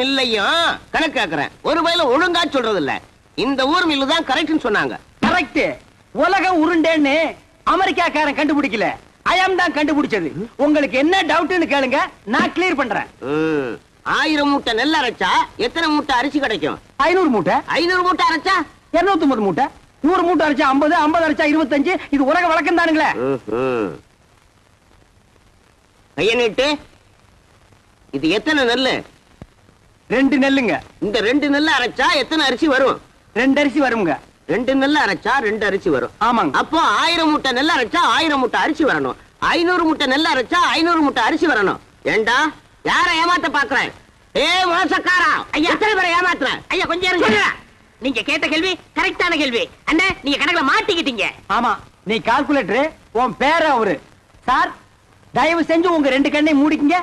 மில்லையும் கணக்கு கேக்குறேன். ஒரு வயல ஒழுங்கா சொல்றது இல்ல இந்த ஊர் மில்லு தான் கரெக்ட்னு சொன்னாங்க. கரெக்ட் உலகம் உருண்டேன்னு அமெரிக்காக்காரன் கண்டுபிடிக்கல. அயம் தான் கண்டுபிடிச்சது. உங்களுக்கு என்ன டவுட்னு கேளுங்க. நான் கிளியர் பண்றேன். ஆயிரம் மூட்டை நெல் அரைச்சா எத்தனை மூட்டை அரிசி கிடைக்கும்? ஐநூறு மூட்டை. ஐநூறு மூட்டை அரைச்சா? இருநூத்தி ஒன்பது மூட்டை. நூறு மூட்டை அரைச்சா ஐம்பது ஐம்பது அரைச்சா இருபத்தஞ்சு. இது உலக வழக்கம் தானுங்களே. கைய நீட்டு. இது எத்தனை நெல்லு? ரெண்டு நெல்லுங்க. இந்த ரெண்டு நெல்லு அரைச்சா எத்தனை அரிசி வரும்? ரெண்டு அரிசி வருங்க. ரெண்டு நெல்லு அரைச்சா ரெண்டு அரிசி வரும். ஆமாங்க. அப்போ ஆயிரம் மூட்டை நெல் அரைச்சா ஆயிரம் மூட்டை அரிசி வரணும். ஐநூறு மூட்டை நெல் அரைச்சா ஐநூறு மூட்டை அரிசி வரணும். ஏண்டா? யார ஏமாத்த பாக்குறேன் ஏ மோசக்காரா? ஐயா எத்தனை பேரை ஏமாத்துற? ஐயா கொஞ்சம் இருங்க. நீங்க கேட்ட கேள்வி கரெக்டான கேள்வி. அண்ணே நீங்க கணக்குல மாட்டிக்கிட்டீங்க. ஆமா நீ கால்குலேட்டர் உன் பேர அவரு. சார் தயவு செஞ்சு உங்க ரெண்டு கண்ணை மூடிக்கங்க.